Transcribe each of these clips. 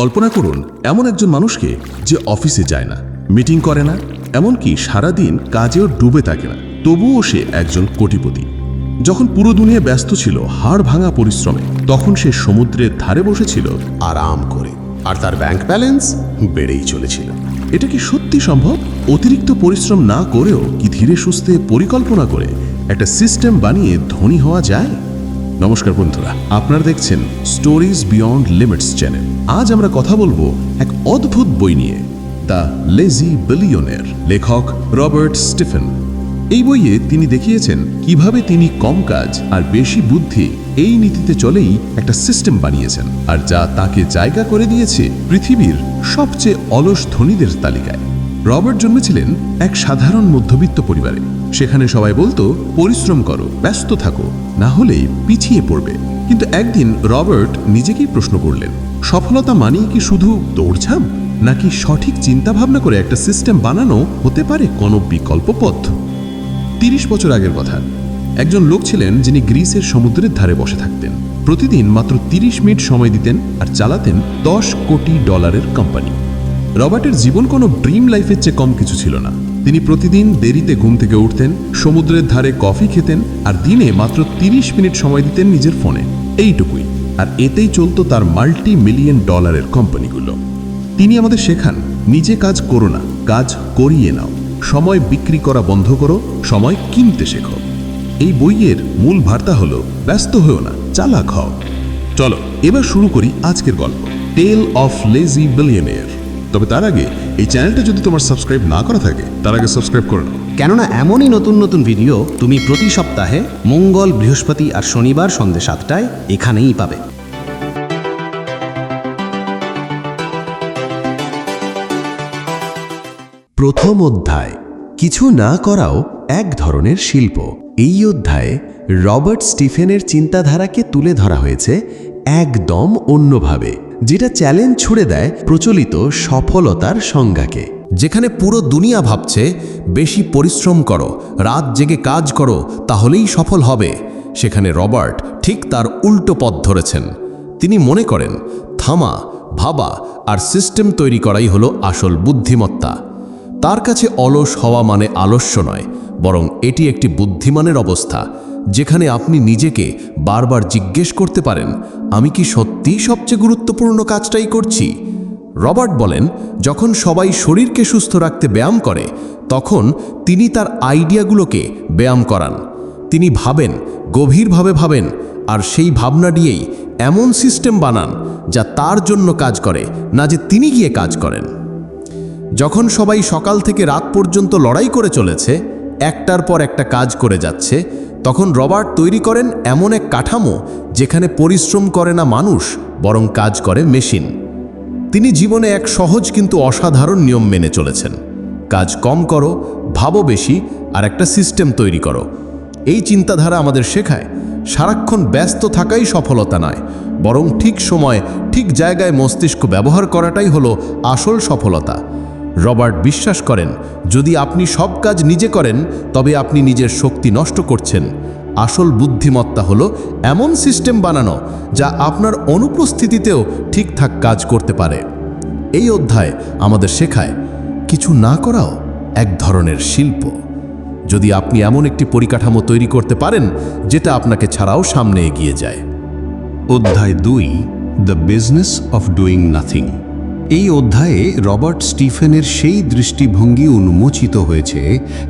কল্পনা করুন, এমন একজন মানুষকে যে অফিসে যায় না, মিটিং করে না, এমনকি সারাদিন কাজেও ডুবে থাকে না। তবুও সে একজন কোটিপতি। যখন পুরো দুনিয়া ব্যস্ত ছিল হাড় ভাঙা পরিশ্রমে, তখন সে সমুদ্রের ধারে বসেছিল আরাম করে, আর তার ব্যাংক ব্যালেন্স বেড়েই চলেছিল। এটা কি সত্যি সম্ভব? অতিরিক্ত পরিশ্রম না করেও কি ধীরে সুস্থে পরিকল্পনা করে একটা সিস্টেম বানিয়ে ধনী হওয়া যায়? নমস্কার বন্ধুরা, আপনারা দেখছেন স্টোরিজ বিয়ন্ড লিমিটস চ্যানেল আজ আমরা কথা বলব এক অদ্ভুত বই নিয়ে, দ্য লেজি বিলিয়নের লেখক রবার্ট স্টিফেন। এই বইয়ে তিনি দেখিয়েছেন কীভাবে তিনি কম কাজ আর বেশি বুদ্ধি এই নীতিতে চলেই একটা সিস্টেম বানিয়েছেন, আর যা তাকে জায়গা করে দিয়েছে পৃথিবীর সবচেয়ে অলস ধনীদের তালিকায়। রবার্ট জন্মেছিলেন এক সাধারণ মধ্যবিত্ত পরিবারে। সেখানে সবাই বলতো, পরিশ্রম করো, ব্যস্ত থাকো, না হলে পিছিয়ে পড়বে। কিন্তু একদিন রবার্ট নিজেকেই প্রশ্ন করলেন, সফলতা মানেই কি শুধু দৌড়ঝাঁপ? নাকি সঠিক চিন্তা ভাবনা করে একটা সিস্টেম বানানো হতে পারে কোনো বিকল্প পথ? তিরিশ বছর আগের কথা। একজন লোক ছিলেন যিনি গ্রিসের সমুদ্রের ধারে বসে থাকতেন। প্রতিদিন মাত্র তিরিশ মিনিট সময় দিতেন আর চালাতেন দশ কোটি ডলারের কোম্পানি। রবার্টের জীবন কোনো ড্রিম লাইফের চেয়ে কম কিছু ছিল না। তিনি প্রতিদিন দেরিতে ঘুম থেকে উঠতেন, সমুদ্রের ধারে কফি খেতেন আর দিনে মাত্র তিরিশ মিনিট সময় দিতেন নিজের ফোনে। এইটুকুই। আর এতেই চলতো তার মাল্টি মিলিয়ন ডলারের কোম্পানিগুলো। তিনি আমাদের শেখান, নিজে কাজ করো না, কাজ করিয়ে নাও। সময় বিক্রি করা বন্ধ করো, সময় কিনতে শেখো। এই বইয়ের মূল বার্তা হলো, ব্যস্ত হও না, চালাক হও। চলো, এবার শুরু করি আজকের গল্প। টেল অফ লেজি বিলিয়নিয়ার তবে তার আগে এই চ্যানেলটা যদি তোমার সাবস্ক্রাইব না করা থাকে, তার আগে সাবস্ক্রাইব করে। নাও কেননা এমনই নতুন নতুন ভিডিও তুমি প্রতি সপ্তাহে মঙ্গল, বৃহস্পতি আর শনিবার সন্ধ্যে সাতটায় এখানেই পাবে। প্রথম অধ্যায়, কিছু না করাও এক ধরনের শিল্প। এই অধ্যায়ে রবার্ট স্টিফেনের চিন্তাধারাকে তুলে ধরা হয়েছে একদম অন্যভাবে। যেটা চ্যালেঞ্জ ছুড়ে দেয় প্রচলিত সফলতার সংজ্ঞাকে। যেখানে পুরো দুনিয়া ভাবছে, বেশি পরিশ্রম করো, রাত জেগে কাজ করো, তাহলেই সফল হবে। সেখানে রবার্ট ঠিক তার উল্টো পথ ধরেছেন। তিনি মনে করেন, থামা, ভাবা আর সিস্টেম তৈরি করাই হলো আসল বুদ্ধিমত্তা। তার কাছে অলস হওয়া মানে আলস্য নয়, বরং এটি একটি বুদ্ধিমানের অবস্থা। যেখানে আপনি নিজেকে বারবার জিজ্ঞেস করতে পারেন, আমি কি সত্যিই সবচেয়ে গুরুত্বপূর্ণ কাজটাই করছি? রবার্ট বলেন, যখন সবাই শরীরকে সুস্থ রাখতে ব্যায়াম করে, তখন তিনি তার আইডিয়াগুলোকে ব্যায়াম করান। তিনি ভাবেন, গভীরভাবে ভাবেন, আর সেই ভাবনা দিয়েই এমন সিস্টেম বানান যা তার জন্য কাজ করে, না যে তিনি গিয়ে কাজ করেন। যখন সবাই সকাল থেকে রাত পর্যন্ত লড়াই করে চলেছে, একটার পর একটা কাজ করে যাচ্ছে তখন রবার্ট তৈরি করেন এমন এক কাঠামো যেখানে পরিশ্রম করে না মানুষ, বরং কাজ করে মেশিন। তিনি জীবনে এক সহজ কিন্তু অসাধারণ নিয়ম মেনে চলেছেন। কাজ কম করো, ভাবো বেশি, আর একটা সিস্টেম তৈরি করো। এই চিন্তাধারা আমাদের শেখায়, সারাক্ষণ ব্যস্ত থাকাই সফলতা নয়, বরং ঠিক সময়, ঠিক জায়গায় মস্তিষ্ক ব্যবহার করাটাই হলো আসল সফলতা। রবার্ট বিশ্বাস করেন, যদি আপনি সব কাজ নিজে করেন, তবে আপনি নিজের শক্তি নষ্ট করছেন। আসল বুদ্ধিমত্তা হলো এমন সিস্টেম বানানো যা আপনার অনুপস্থিতিতেও ঠিকঠাক কাজ করতে পারে। এই অধ্যায় আমাদের শেখায়, কিছু না করাও এক ধরনের শিল্প। যদি আপনি এমন একটি পরিকাঠামো তৈরি করতে পারেন, যেটা আপনাকে ছাড়াও সামনে এগিয়ে যায়। অধ্যায় দুই, the business of doing nothing. এই অধ্যায়ে রবার্ট স্টিফেনের সেই দৃষ্টিভঙ্গি উন্মোচিত হয়েছে,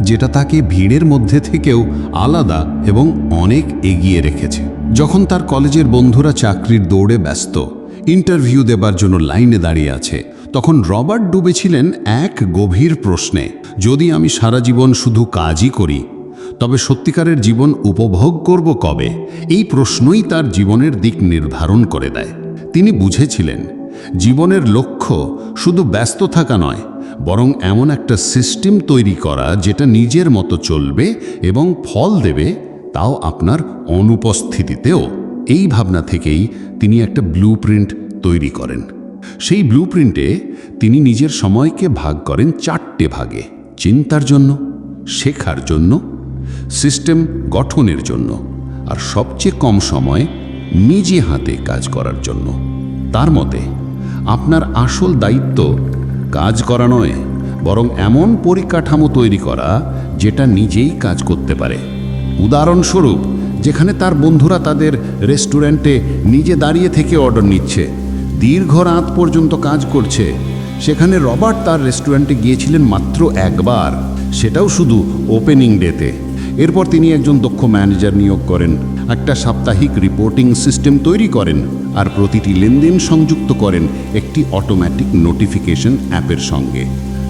যেটা তাকে ভিড়ের মধ্যে থেকেও আলাদা এবং অনেক এগিয়ে রেখেছে। যখন তার কলেজের বন্ধুরা চাকরির দৌড়ে ব্যস্ত, ইন্টারভিউ দেবার জন্য লাইনে দাঁড়িয়ে আছে, তখন রবার্ট ডুবেছিলেন এক গভীর প্রশ্নে, যদি আমি সারা জীবন শুধু কাজই করি, তবে সত্যিকারের জীবন উপভোগ করব কবে? এই প্রশ্নই তার জীবনের দিক নির্ধারণ করে দেয়। তিনি বুঝেছিলেন জীবনের লক্ষ্য শুধু ব্যস্ত থাকা নয়, বরং এমন একটা সিস্টেম তৈরি করা যেটা নিজের মতো চলবে এবং ফল দেবে তাও আপনার অনুপস্থিতিতেও। এই ভাবনা থেকেই তিনি একটা ব্লু তৈরি করেন। সেই ব্লু তিনি নিজের সময়কে ভাগ করেন চারটে ভাগে, চিন্তার জন্য, শেখার জন্য, সিস্টেম গঠনের জন্য, আর সবচেয়ে কম সময় নিজে হাতে কাজ করার জন্য। তার মতে আপনার আসল দায়িত্ব কাজ করা নয়, বরং এমন পরিকাঠামো তৈরি করা যেটা নিজেই কাজ করতে পারে। উদাহরণস্বরূপ, যেখানে তার বন্ধুরা তাদের রেস্টুরেন্টে নিজে দাঁড়িয়ে থেকে অর্ডার নিচ্ছে, দীর্ঘ রাত পর্যন্ত কাজ করছে। সেখানে রবার্ট তার রেস্টুরেন্টে গিয়েছিলেন মাত্র একবার, সেটাও শুধু ওপেনিং ডেতে। এরপর তিনি একজন দক্ষ ম্যানেজার নিয়োগ করেন। একটা সাপ্তাহিক রিপোর্টিং সিস্টেম তৈরি করেন আর প্রতিটি লেনদেন সংযুক্ত করেন একটি অটোমেটিক নোটিফিকেশন অ্যাপের সঙ্গে।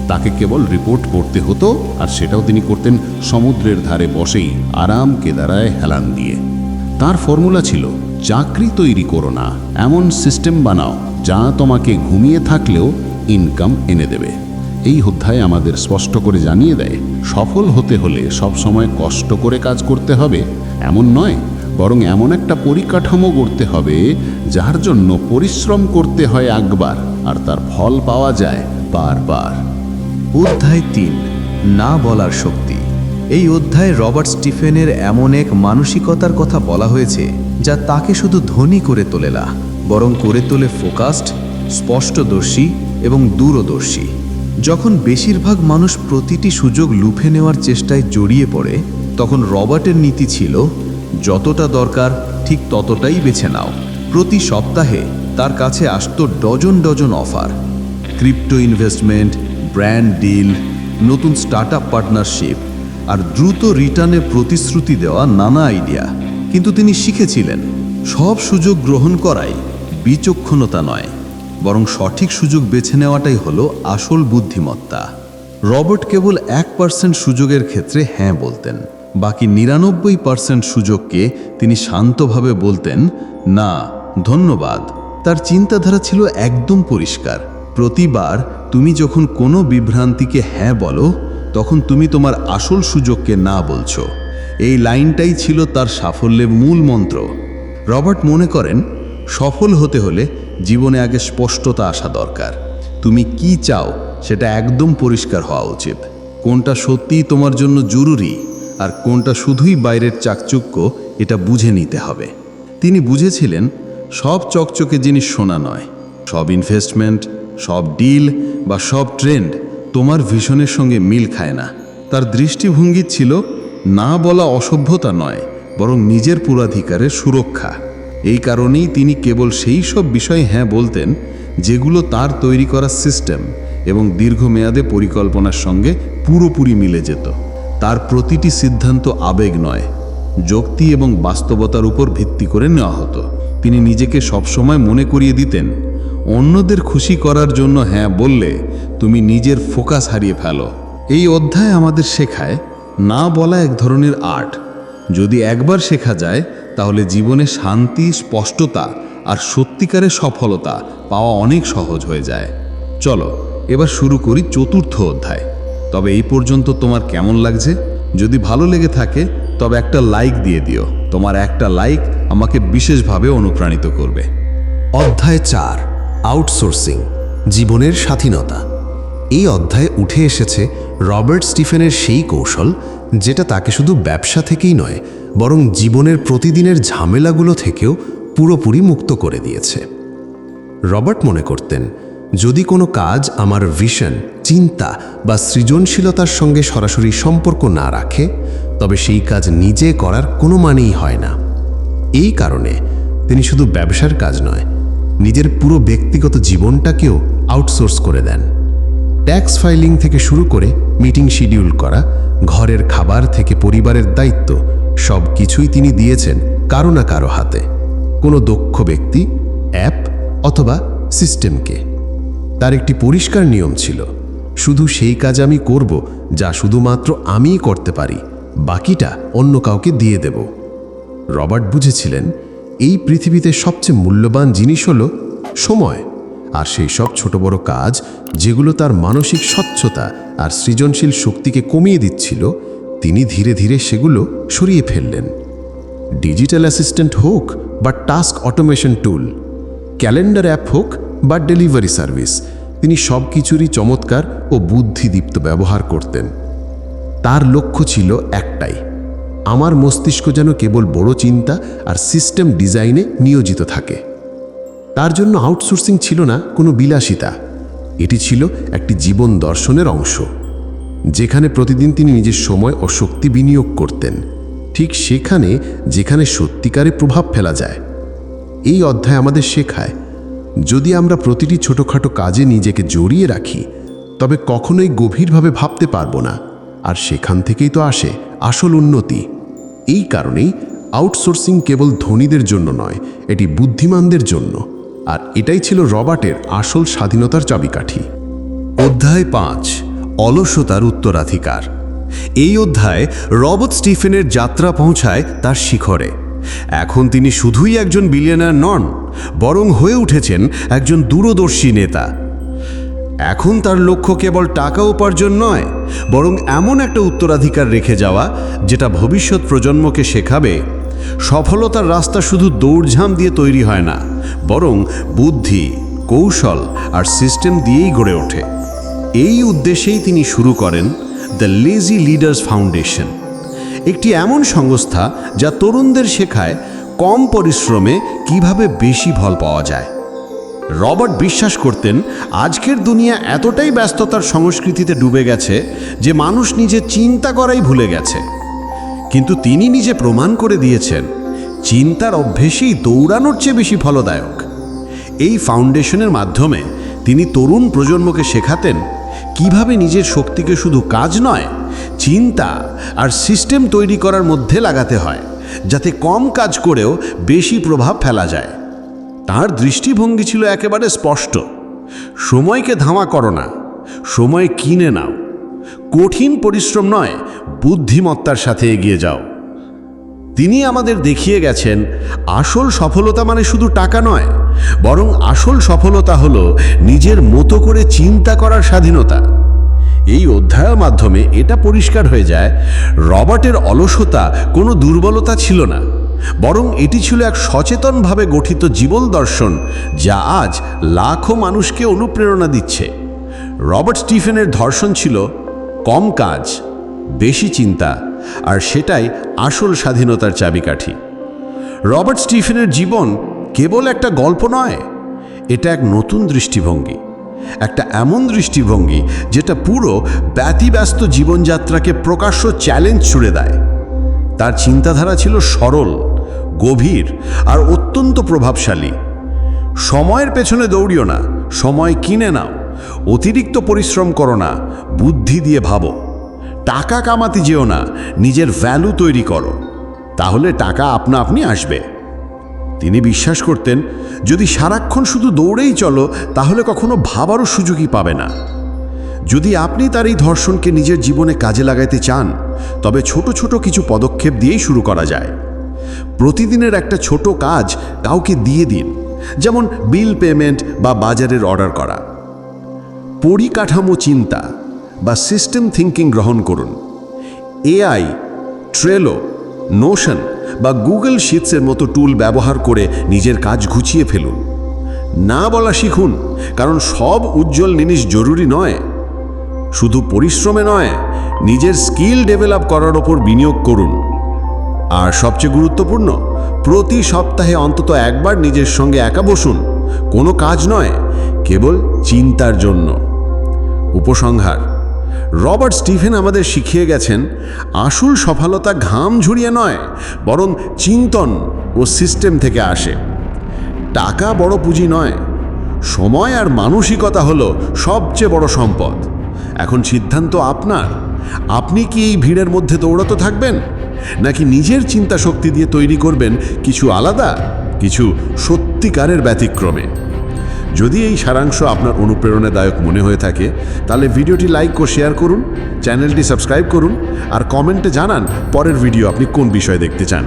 তাকে কেবল রিপোর্ট পড়তে হতো আর সেটাও তিনি করতেন সমুদ্রের ধারে বসেই আরাম কেদারায় হেলান দিয়ে। তার ফর্মুলা ছিল, চাকরি তৈরি করো না, এমন সিস্টেম বানাও যা তোমাকে ঘুমিয়ে থাকলেও ইনকাম এনে দেবে। এই অধ্যায় আমাদের স্পষ্ট করে জানিয়ে দেয়, সফল হতে হলে সব সময় কষ্ট করে কাজ করতে হবে, এমন নয় বরং এমন একটা পরিকাঠামো গড়তে হবে যার জন্য পরিশ্রম করতে হয় একবার আর তার ফল পাওয়া যায় বারবার। অধ্যায় তিন, না বলার শক্তি। এই অধ্যায়ে রবার্ট স্টিফেনের এমন এক মানসিকতার কথা বলা হয়েছে, যা তাকে শুধু ধনী করে তোলে না, বরং করে তোলে ফোকাসড, স্পষ্টদর্শী এবং দূরদর্শী। যখন বেশিরভাগ মানুষ প্রতিটি সুযোগ লুফে নেওয়ার চেষ্টায় জড়িয়ে পড়ে, তখন রবার্টের নীতি ছিল যতটা দরকার, ঠিক ততটাই বেছে নাও। প্রতি সপ্তাহে তার কাছে আসত dozen dozen offer. Crypto investment, brand deal, নতুন স্টার্ট আপ পার্টনারশিপ আর দ্রুত রিটার্নে প্রতিশ্রুতি দেওয়া নানা আইডিয়া। কিন্তু তিনি শিখেছিলেন, সব সুযোগ গ্রহণ করাই বিচক্ষণতা নয়। বরং সঠিক সুযোগ বেছে নেওয়াটাই হলো আসল বুদ্ধিমত্তা। রবার্ট কেবল এক পার্সেন্ট সুযোগের ক্ষেত্রে হ্যাঁ বলতেন। বাকি নিরানব্বই পার্সেন্ট সুযোগকে তিনি শান্তভাবে বলতেন, না, ধন্যবাদ। তার চিন্তাধারা ছিল একদম পরিষ্কার। প্রতিবার তুমি যখন কোনো বিভ্রান্তিকে হ্যাঁ বলো, তখন তুমি তোমার আসল সুযোগকে না বলছো। এই লাইনটাই ছিল তার সাফল্যের মূল মন্ত্র। রবার্ট মনে করেন, সফল হতে হলে জীবনে আগে স্পষ্টতা আসা দরকার। তুমি কি চাও সেটা একদম পরিষ্কার হওয়া উচিত। কোনটা সত্যিই তোমার জন্য জরুরি? আর কোনটা শুধুই বাইরের চাকচুক্য, এটা বুঝে নিতে হবে। তিনি বুঝেছিলেন, সব চকচকে জিনিস শোনা নয়। সব ইনভেস্টমেন্ট সব ডিল বা সব ট্রেন্ড তোমার ভিশনের সঙ্গে মিল খায় না। তার দৃষ্টিভঙ্গি ছিল, না বলা অসভ্যতা নয়, বরং নিজের পুরাধিকারের সুরক্ষা। এই কারণেই তিনি কেবল সেই সব বিষয়ে হ্যাঁ বলতেন, যেগুলো তার তৈরি করা সিস্টেম এবং দীর্ঘমেয়াদে পরিকল্পনার সঙ্গে পুরোপুরি মিলে যেত। তার প্রতিটি সিদ্ধান্ত আবেগ নয়, যুক্তি এবং বাস্তবতার উপর ভিত্তি করে নেওয়া হতো। তিনি নিজেকে সবসময় মনে করিয়ে দিতেন, অন্যদের খুশি করার জন্য হ্যাঁ বললে তুমি নিজের ফোকাস হারিয়ে ফেলো। এই অধ্যায় আমাদের শেখায়, না বলা এক ধরনের আর্ট। যদি একবার শেখা যায়, তাহলে জীবনে শান্তি, স্পষ্টতা আর সত্যিকারের সফলতা পাওয়া অনেক সহজ হয়ে যায়। চলো, এবার শুরু করি চতুর্থ অধ্যায়। তবে এই পর্যন্ত তোমার কেমন লাগছে? যদি ভালো লেগে থাকে, তবে একটা লাইক দিয়ে দিও। তোমার একটা লাইক আমাকে বিশেষভাবে অনুপ্রাণিত করবে। অধ্যায় চার আউটসোর্সিং জীবনের স্বাধীনতা। এই অধ্যায়ে উঠে এসেছে রবার্ট স্টিফেনের সেই কৌশল, যেটা তাকে শুধু ব্যবসা থেকেই নয়, বরং জীবনের প্রতিদিনের ঝামেলাগুলো থেকেও পুরোপুরি মুক্ত করে দিয়েছে। রবার্ট মনে করতেন যদি কোনো কাজ আমার ভিশন চিন্তা বা সৃজনশীলতার সঙ্গে সরাসরি সম্পর্ক না রাখে, তবে সেই কাজ নিজে করার কোনো মানেই হয় না। এই কারণে তিনি শুধু ব্যবসার কাজ নয়, নিজের পুরো ব্যক্তিগত জীবনটাকেও আউটসোর্স করে দেন। ট্যাক্স ফাইলিং থেকে শুরু করে মিটিং শিডিউল করা, ঘরের খাবার থেকে পরিবারের দায়িত্ব, সব কিছুই তিনি দিয়েছেন কারও না কারও হাতে। কোনো দক্ষ ব্যক্তি, অ্যাপ অথবা সিস্টেমকে তার একটি পরিষ্কার নিয়ম ছিল, শুধু সেই কাজ আমি করব, যা শুধুমাত্র আমিই করতে পারি, বাকিটা অন্য কাউকে দিয়ে দেব। রবার্ট বুঝেছিলেন, এই পৃথিবীতে সবচেয়ে মূল্যবান জিনিস হলো সময়, আর সেই সব ছোট বড় কাজ যেগুলো তার মানসিক স্বচ্ছতা আর সৃজনশীল শক্তিকে কমিয়ে দিচ্ছিল, তিনি ধীরে ধীরে সেগুলো সরিয়ে ফেললেন। ডিজিটাল অ্যাসিস্ট্যান্ট হোক বা task automation tool, calendar app হোক বা ডেলিভারি সার্ভিস। তিনি সব কিছুরই চমৎকার ও বুদ্ধিদীপ্ত ব্যবহার করতেন। তার লক্ষ্য ছিল একটাই, আমার মস্তিষ্ক যেন কেবল বড় চিন্তা আর সিস্টেম ডিজাইনে নিয়োজিত থাকে। তার জন্য আউটসোর্সিং ছিল না, কোনো বিলাসিতা। এটি ছিল একটি জীবন দর্শনের অংশ, যেখানে প্রতিদিন তিনি নিজের সময় ও শক্তি বিনিয়োগ করতেন। ঠিক সেখানে যেখানে সত্যিকারে প্রভাব ফেলা যায়। এই অধ্যায় আমাদের শেখায় যদি আমরা প্রতিটি ছোটোখাটো কাজে নিজেকে জড়িয়ে রাখি, তবে কখনোই গভীরভাবে ভাবতে পারব না। আর সেখান থেকেই তো আসে আসল উন্নতি। এই কারণেই আউটসোর্সিং কেবল ধনীদের জন্য নয়, এটি বুদ্ধিমানদের জন্য। আর এটাই ছিল রবার্টের আসল স্বাধীনতার চাবিকাঠি। অধ্যায় পাঁচ, অলসতার উত্তরাধিকার। এই অধ্যায় রবার্ট স্টিফেনের যাত্রা পৌঁছায় তার শিখরে। এখন তিনি শুধুই একজন বিলিয়নার নন বরং হয়ে উঠেছেন একজন দূরদর্শী নেতা। এখন তার লক্ষ্য কেবল টাকা উপার্জন নয়, বরং এমন একটা উত্তরাধিকার রেখে যাওয়া, যেটা ভবিষ্যৎ প্রজন্মকে শেখাবে। সফলতার রাস্তা শুধু দৌড়ঝাম দিয়ে তৈরি হয় না, বরং বুদ্ধি, কৌশল আর সিস্টেম দিয়েই গড়ে ওঠে। এই উদ্দেশ্যেই তিনি শুরু করেন দ্য লেজি লিডার্স ফাউন্ডেশন। একটি এমন সংস্থা যা তরুণদের শেখায় কম পরিশ্রমে কীভাবে বেশি ফল পাওয়া যায়? রবার্ট বিশ্বাস করতেন, আজকের দুনিয়া এতটাই ব্যস্ততার সংস্কৃতিতে ডুবে গেছে যে মানুষ নিজে চিন্তা করাই ভুলে গেছে। কিন্তু তিনি নিজে প্রমাণ করে দিয়েছেন, চিন্তার অভ্যেসেই দৌড়ানোর চেয়ে বেশি ফলদায়ক। এই ফাউন্ডেশনের মাধ্যমে তিনি তরুণ প্রজন্মকে শেখাতেন কীভাবে নিজের শক্তিকে শুধু কাজ নয়, চিন্তা আর সিস্টেম তৈরি করার মধ্যে লাগাতে হয়। যাতে কম কাজ করেও বেশি প্রভাব ফেলা যায়। তার দৃষ্টিভঙ্গি ছিল একেবারে স্পষ্ট। সময়কে ধামা করো না, সময় কিনে নাও। কঠিন পরিশ্রম নয়, বুদ্ধিমত্তার সাথে এগিয়ে যাও। তিনি আমাদের দেখিয়ে গেছেন, আসল সফলতা মানে শুধু টাকা নয়, বরং আসল সফলতা হলো নিজের মতো করে চিন্তা করার স্বাধীনতা। এই অধ্যায়ের মাধ্যমে এটা পরিষ্কার হয়ে যায়, রবার্টের অলসতা কোনো দুর্বলতা ছিল না, বরং এটি ছিল এক সচেতনভাবে গঠিত জীবন দর্শন যা আজ লাখো মানুষকে অনুপ্রেরণা দিচ্ছে। রবার্ট স্টিফেনের ধর্ষণ ছিল কম কাজ, বেশি চিন্তা, আর সেটাই আসল স্বাধীনতার চাবিকাঠি। রবার্ট স্টিফেনের জীবন কেবল একটা গল্প নয়, এটা এক নতুন দৃষ্টিভঙ্গি। একটা এমন দৃষ্টিভঙ্গি যেটা পুরো ব্যতিব্যস্ত জীবনযাত্রাকে প্রকাশ্য চ্যালেঞ্জ ছুড়ে দেয়। তার চিন্তাধারা ছিল সরল, গভীর আর অত্যন্ত প্রভাবশালী। সময়ের পেছনে দৌড়িও না, সময় কিনে নাও, অতিরিক্ত পরিশ্রম করো না, বুদ্ধি দিয়ে ভাবো। টাকা কামাতে যেও না, নিজের ভ্যালু তৈরি করো। তাহলে টাকা আপনা আপনি আসবে। তিনি বিশ্বাস করতেন, যদি সারাক্ষণ শুধু দৌড়েই চলো, তাহলে কখনো ভাবারও সুযোগই পাবে না। যদি আপনি তার এই ধর্ষণকে নিজের জীবনে কাজে লাগাইতে চান, তবে ছোট ছোট কিছু পদক্ষেপ দিয়েই শুরু করা যায়। প্রতিদিনের একটা ছোট কাজ কাউকে দিয়ে দিন, যেমন বিল পেমেন্ট বা বাজারের অর্ডার করা। পরিকাঠামো চিন্তা বা সিস্টেম থিঙ্কিং গ্রহণ করুন। এআই, ট্রেলো, নোশন বা গুগল শিটসের মতো টুল ব্যবহার করে নিজের কাজ ঘুচিয়ে ফেলুন। না বলা শিখুন, কারণ সব উজ্জ্বল জিনিস জরুরি নয়। শুধু পরিশ্রমে নয়, নিজের স্কিল ডেভেলপ করার ওপর বিনিয়োগ করুন। আর সবচেয়ে গুরুত্বপূর্ণ, প্রতি সপ্তাহে অন্তত একবার নিজের সঙ্গে একা বসুন। কোনো কাজ নয়, কেবল চিন্তার জন্য। উপসংহার রবার্ট স্টিফেন আমাদের শিখিয়ে গেছেন, আসল সফলতা ঘাম ঝুরিয়ে নয়, বরং চিন্তন ও সিস্টেম থেকে আসে। টাকা বড় পুঁজি নয়, সময় আর মানসিকতা হলো সবচেয়ে বড় সম্পদ। এখন সিদ্ধান্ত আপনার। আপনি কি এই ভিড়ের মধ্যে দৌড়াতে থাকবেন? নাকি নিজের চিন্তা শক্তি দিয়ে তৈরি করবেন কিছু আলাদা, কিছু সত্যিকারের ব্যতিক্রমে? যদি এই সারাংশ আপনার অনুপ্রেরণাদায়ক মনে হয়ে থাকে, তাহলে ভিডিওটি লাইক ও শেয়ার করুন, চ্যানেলটি সাবস্ক্রাইব করুন, আর কমেন্টে জানান পরের ভিডিও আপনি কোন বিষয়ে দেখতে চান।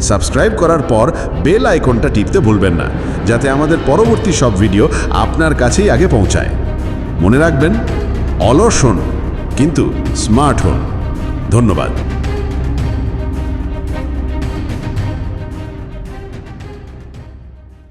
সাবস্ক্রাইব করার পর বেল আইকনটা টিপতে ভুলবেন না, যাতে আমাদের পরবর্তী সব ভিডিও আপনার কাছেই আগে পৌঁছায়। মনে রাখবেন, অলস হন, কিন্তু স্মার্ট হন। ধন্যবাদ।